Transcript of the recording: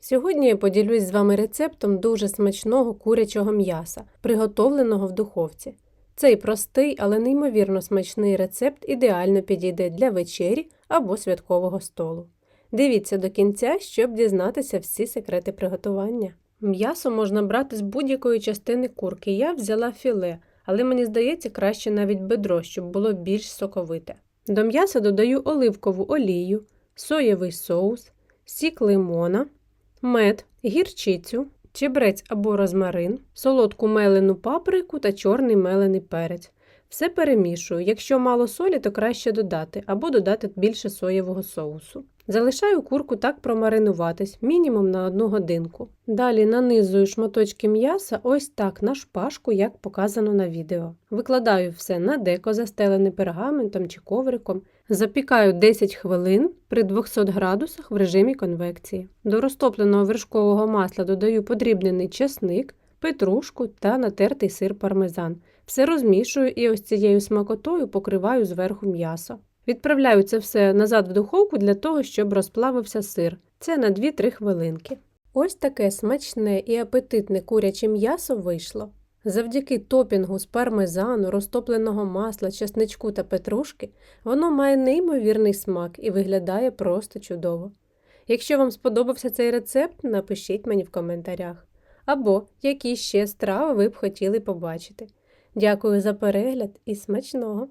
Сьогодні я поділюсь з вами рецептом дуже смачного курячого м'яса, приготовленого в духовці. Цей простий, але неймовірно смачний рецепт ідеально підійде для вечері або святкового столу. Дивіться до кінця, щоб дізнатися всі секрети приготування. М'ясо можна брати з будь-якої частини курки. Я взяла філе, але мені здається краще навіть бедро, щоб було більш соковите. До м'яса додаю оливкову олію, соєвий соус, сік лимона, мед, гірчицю, чебрець або розмарин, солодку мелену паприку та чорний мелений перець. Все перемішую. Якщо мало солі, то краще додати або додати більше соєвого соусу. Залишаю курку так промаринуватись мінімум на одну годинку. Далі нанизую шматочки м'яса ось так на шпажку, як показано на відео. Викладаю все на деко, застелене пергаментом чи ковриком. Запікаю 10 хвилин при 200 градусах в режимі конвекції. До розтопленого вершкового масла додаю подрібнений чесник, петрушку та натертий сир пармезан. Все розмішую і ось цією смакотою покриваю зверху м'ясо. Відправляю це все назад в духовку для того, щоб розплавився сир. Це на 2-3 хвилинки. Ось таке смачне і апетитне куряче м'ясо вийшло. Завдяки топінгу з пармезану, розтопленого масла, чесничку та петрушки, воно має неймовірний смак і виглядає просто чудово. Якщо вам сподобався цей рецепт, напишіть мені в коментарях. Або які ще страви ви б хотіли побачити. Дякую за перегляд і смачного!